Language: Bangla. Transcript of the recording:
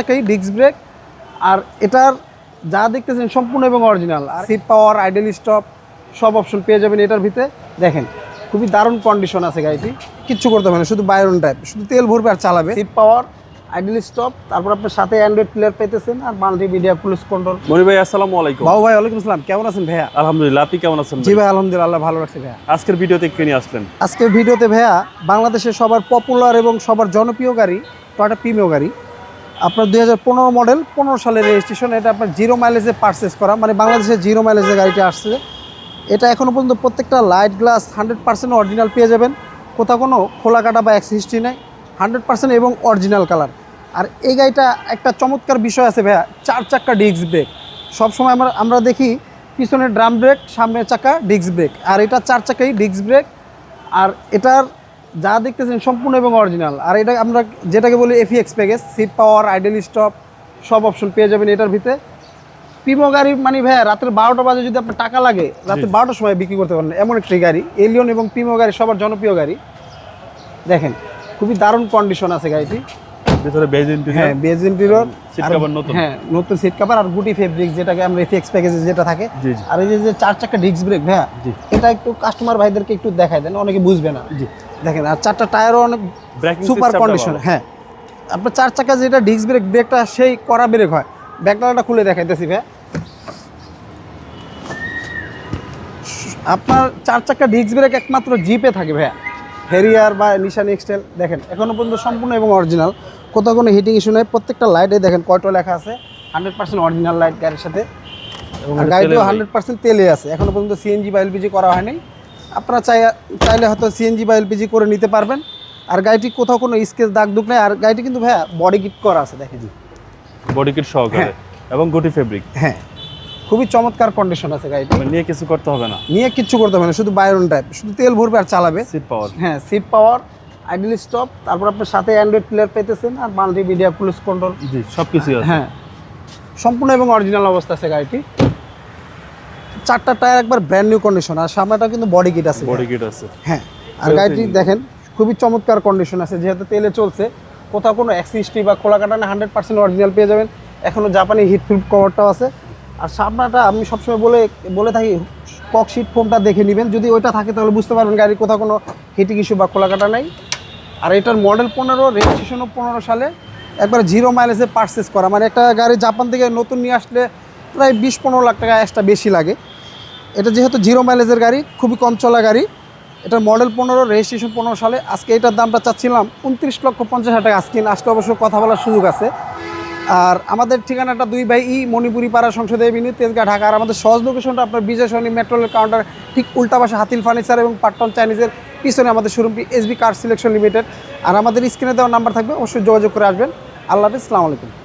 চাকাই ডিস্ক ব্রেক আর এটার যা দেখতেছেন সম্পূর্ণ এবং অরিজিনাল আর সিট পাওয়ার আইডেল স্টপ সব অপশন পেয়ে যাবেন এটার ভিতরে। দেখেন খুবই দারুণ কন্ডিশন আছে গাড়িটি। কিচ্ছু করতে হবে না শুধু বাইরন টাইপ শুধু তেল ভরবে আর চালাবে। সিট পাওয়ার আইডেল স্টপ তারপর আপনার সাথে অ্যান্ড্রয়েড প্লেয়ার পেতেছেন আর multimedia police control Moni ভাই আসসালামু আলাইকুম। বাবু ভাই ওয়ালাইকুম আসসালাম কেমন আছেন ভাইয়া? আলহামদুলিল্লাহ আপনি কেমন আছেন জি ভাই? ভাই আলহামদুলিল্লাহ আল্লাহ ভালো রাখছে ভাইয়া। আজকের ভিডিওতে কে নিয়ে আসলেন? আজকের ভিডিওতে ভাইয়া বাংলাদেশের সবার পপুলার এবং সবার জনপ্রিয় গাড়ি টয়টা প্রিমিয় গাড়ি। আপনার দুই হাজার পনেরো মডেল পনেরো সালের রেজিস্ট্রেশন এটা আপনার জিরো মাইলেজে পারচেস করা। মানে বাংলাদেশের জিরো মাইলেজে গাড়িটা আসছে। এটা এখনও পর্যন্ত প্রত্যেকটা light glass hundred percent original পেয়ে যাবেন। কোথাও কোনো খোলা কাটা বা অ্যাক্স হিস্ট্রি নেই। হান্ড্রেড পার্সেন্ট এবং অরিজিনাল কালার আর এই গাড়িটা একটা চমৎকার বিষয় আছে ভাইয়া, চার চাক্কা ডিস্ক ব্রেক সবসময় আমরা আমরা দেখি পিছনে ড্রাম ব্রেক সামনের চাকা ডিস্ক ব্রেক আর এটা চার চাকাই ডিস্ক ব্রেক আর এটার যা দেখতেছেন সম্পূর্ণ এবং অরিজিনাল আর এটা আমরা যেটাকে বলি FX package seat power idle stop সব অপশন পেয়ে যাবেন এটার ভিতরে। পিমো গাড়ি মানে ভাইয়া রাতের বারোটা বাজে যদি আপনার টাকা লাগে রাতে বারোটার সময় বিক্রি করতে পারেন। এমন একটি গাড়ি এলিয়ন এবং পিমো গাড়ি সবার জনপ্রিয় গাড়ি। দেখেন খুবই দারুণ কন্ডিশন আছে গাড়িটি। ভিতরে বেজ ইন্টেরিয়র হ্যাঁ বেজ ইন্টেরিয়র নতুন। হ্যাঁ নতুন সিট কভার আর গুটি ফেব্রিক যেটাকে আমরা এফিএক্স প্যাকেজে যেটা থাকে। আর এই যে চার চাকা ডিস্ক ব্রেক ভাইয়া এটা একটু কাস্টমার ভাইদেরকে একটু দেখাই দেন অনেকে বুঝবে না। জি। দেখেন আর চারটা টায়ারও অনেক সুপার কন্ডিশন হ্যাঁ। আপনার চার চাকা যেটা ডিস্ক ব্রেক ব্রেকটা সেই করা ব্রেক হয়। ব্যাকলারটা খুলে দেখাইতেছি ভাই। আপনার চার চাকা ডিস্ক ব্রেক একমাত্র জিপে থাকে ভাইয়া। হেরিয়ার বা নিশান এক্সটেল দেখেন এখনও পর্যন্ত সম্পূর্ণ এবং অরিজিনাল কোথাও কোনো হিটিং ইস্যু নেই প্রত্যেকটা লাইটে দেখেন কয়টো লেখা আছে। হান্ড্রেড পার্সেন্ট অরিজিনাল লাইট গাড়ির সাথে। আর গাড়িটিও হান্ড্রেড পার্সেন্ট তেলে আছে। এখনও পর্যন্ত সিএনজি বা এলপিজি করা হয়নি। আপনারা চাই চাইলে হয়তো সিএনজি বা এলপিজি করে নিতে পারবেন। আর গাড়িটি কোথাও কোনো স্কেচ দাগ দুগ নেই। আর গাড়িটি কিন্তু ভাইয়া বডি কিট করা আছে দেখেন। বডি কিট সহকারে হ্যাঁ। এবং গুটি ফেব্রিক হ্যাঁ। খুবই চমৎকার কন্ডিশন আছে গাড়িটি। নিয়ে কিছু করতে হবে না। নিয়ে কিচ্ছু করতে হবে না শুধু বাইরন টাইপ শুধু তেল ভরবে আর চালাবে। সিট পাওয়ার হ্যাঁ সিট পাওয়ার আইডেল স্টপ তারপর আপনার সাথে অ্যান্ড্রয়েড প্লেয়ার পেতেছেন আর মাল্টি মিডিয়া পুলিশ কন্ট্রোল জি সব কিছুই আছে। হ্যাঁ। সম্পূর্ণ এবং অরিজিনাল অবস্থা আছে গাড়িটি। চারটা টায়ার একবার ব্র্যান্ড নিউ কন্ডিশন আর সামনেটা কিন্তু বডি কিট আছে। বডি কিট আছে। হ্যাঁ আর গাড়িটি দেখেন খুবই চমৎকার কন্ডিশন আছে যেহেতু তেলে চলছে কোথাও কোনো অ্যাক্সিস্ট্রি বা খোলা কাটানে হান্ড্রেড পার্সেন্ট অরিজিনাল পেয়ে যাবেন। এখনও জাপানি হিট প্রুফ কভারটাও আছে। আর সামনাটা আমি সবসময় বলে বলে থাকি কক শিট ফোমটা দেখে নেবেন। যদি ওইটা থাকে তাহলে বুঝতে পারবেন গাড়ির কোথাও কোনো হিটিং ইস্যু বা খোলা কাটা নাই। আর এটার মডেল পনেরো রেজিস্ট্রেশনও পনেরো সালে। একবার জিরো মাইলেজে পারচেস করা। মানে একটা গাড়ি জাপান থেকে নতুন নিয়ে আসলে প্রায় বিশ পনেরো লাখ টাকা এক্সট্রা বেশি লাগে। এটা যেহেতু জিরো মাইলেজের গাড়ি, খুবই কম চলা গাড়ি, এটা মডেল পনেরো রেজিস্ট্রেশন পনেরো সালে। আজকে এটার দামটা চাচ্ছিলাম উনত্রিশ লক্ষ পঞ্চাশ হাজার টাকা। আজকে আজকে অবশ্য কথা বলার সুযোগ আছে। আর আমাদের ঠিকানাটা দুই ভাই ই, মণিপুরি পাড়া সংসদে এভিনিউ তেজগাঁ ঢাকা। আর আমাদের সহজ লোকেশনটা আপনার বিজয় সরণি মেট্রোলের কাউন্টার ঠিক উল্টা পাশে হাতিল ফার্নিচার এবং পাটন চাইনিজের পিছনে আমাদের শোরুমটি এসবি কার সিলেকশন লিমিটেড আর আমাদের স্ক্রিনে দেওয়া নাম্বার থাকবে, অবশ্যই যোগাযোগ করে আসবেন। আল্লাহ হাফিজ আলাইকুম।